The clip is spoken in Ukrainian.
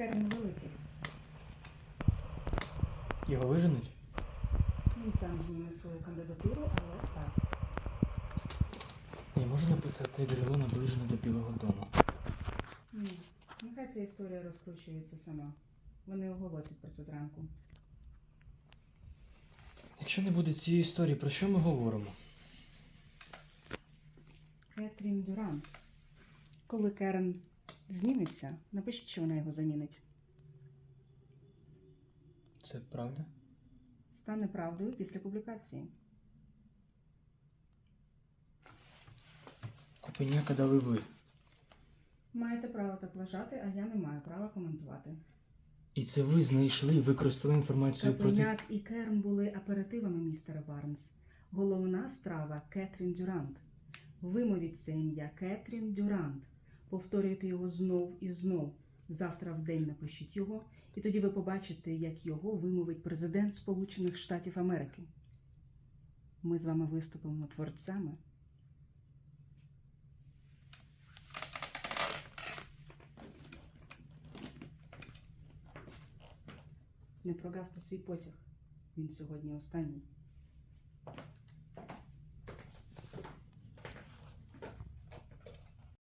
Керн вилетів. Його виженуть? Він сам зніме свою кандидатуру, але так. Я можу написати джерело наближене до Білого Дому. Ні. Нехай ця історія розкручується сама. Вони оголосять про це зранку. Якщо не буде цієї історії, про що ми говоримо? Кетрін Дюран. Коли Керен зніметься, напишіть, що вона його замінить. Це правда? Стане правдою після публікації. Купеняка дали ви. Маєте право так вважати, а я не маю права коментувати. І це ви знайшли і використали інформацію проти. Капеняк і Керн були аперитивами містера Барнс. Головна страва Кетрін Дюрант. Вимовіть це ім'я Кетрін Дюрант. Повторюйте його знов і знов. Завтра в день напишіть його, і тоді ви побачите, як його вимовить президент Сполучених Штатів Америки. Ми з вами виступимо творцями. Не прогавте свій потяг. Він сьогодні останній.